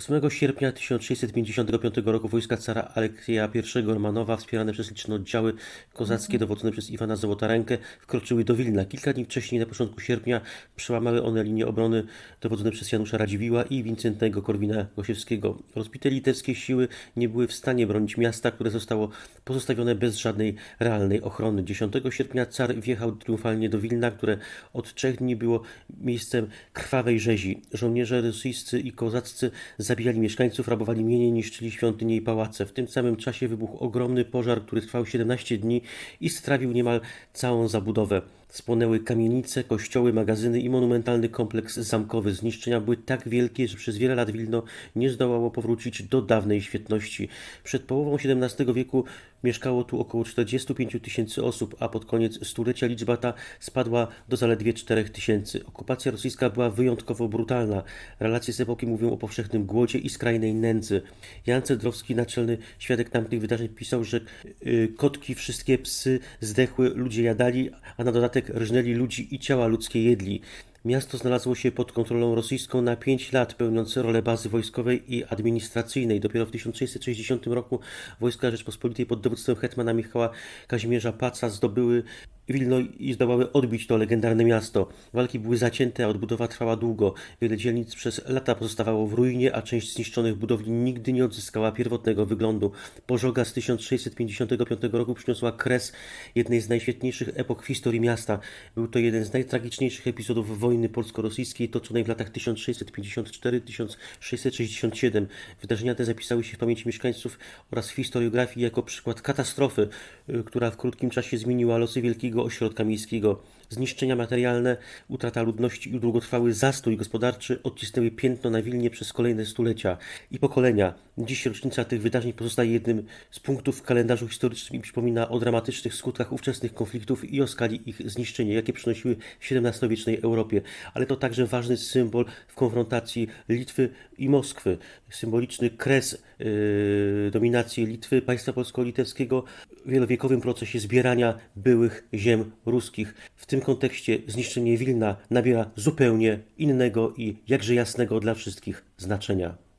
8 sierpnia 1655 roku wojska cara Aleksieja I Romanowa, wspierane przez liczne oddziały kozackie dowodzone przez Iwana Złotarękę, wkroczyły do Wilna. Kilka dni wcześniej, na początku sierpnia, przełamały one linię obrony dowodzone przez Janusza Radziwiła i Wincentego Korwina-Gosiewskiego. Rozbite litewskie siły nie były w stanie bronić miasta, które zostało pozostawione bez żadnej realnej ochrony. 10 sierpnia car wjechał triumfalnie do Wilna, które od trzech dni było miejscem krwawej rzezi. Żołnierze rosyjscy i kozaccy zabijali mieszkańców, rabowali mienie, niszczyli świątynie i pałace. W tym samym czasie wybuchł ogromny pożar, który trwał 17 dni i strawił niemal całą zabudowę. Spłonęły kamienice, kościoły, magazyny i monumentalny kompleks zamkowy. Zniszczenia były tak wielkie, że przez wiele lat Wilno nie zdołało powrócić do dawnej świetności. Przed połową XVII wieku mieszkało tu około 45 tysięcy osób, a pod koniec stulecia liczba ta spadła do zaledwie 4 tysięcy. Okupacja rosyjska była wyjątkowo brutalna. Relacje z epoki mówią o powszechnym głodzie i skrajnej nędzy. Jan Cedrowski, naczelny świadek tamtych wydarzeń, pisał, że y, kotki, wszystkie psy zdechły, ludzie jadali, a na dodatek rżnęli ludzi i ciała ludzkie jedli. Miasto znalazło się pod kontrolą rosyjską na 5 lat, pełniąc rolę bazy wojskowej i administracyjnej. Dopiero w 1660 roku wojska Rzeczpospolitej pod dowództwem hetmana Michała Kazimierza Paca zdobyły Wilno i zdołały odbić to legendarne miasto. Walki były zacięte, a odbudowa trwała długo. Wiele dzielnic przez lata pozostawało w ruinie, a część zniszczonych budowli nigdy nie odzyskała pierwotnego wyglądu. Pożoga z 1655 roku przyniosła kres jednej z najświetniejszych epok w historii miasta. Był to jeden z najtragiczniejszych epizodów wojny polsko-rosyjskiej toczonej w latach 1654-1667. Wydarzenia te zapisały się w pamięci mieszkańców oraz w historiografii jako przykład katastrofy, y, która w krótkim czasie zmieniła losy wielkiego ośrodka miejskiego. Zniszczenia materialne, utrata ludności i długotrwały zastój gospodarczy odcisnęły piętno na Wilnie przez kolejne stulecia i pokolenia. Dziś rocznica tych wydarzeń pozostaje jednym z punktów w kalendarzu historycznym i przypomina o dramatycznych skutkach ówczesnych konfliktów i o skali ich zniszczenia, jakie przynosiły XVII-wiecznej Europie. Ale to także ważny symbol w konfrontacji Litwy i Moskwy. Symboliczny kres yy, dominacji Litwy, państwa polsko-litewskiego w wielowiekowym procesie zbierania byłych ziem ruskich. W tym kontekście zniszczenie Wilna nabiera zupełnie innego i jakże jasnego dla wszystkich znaczenia.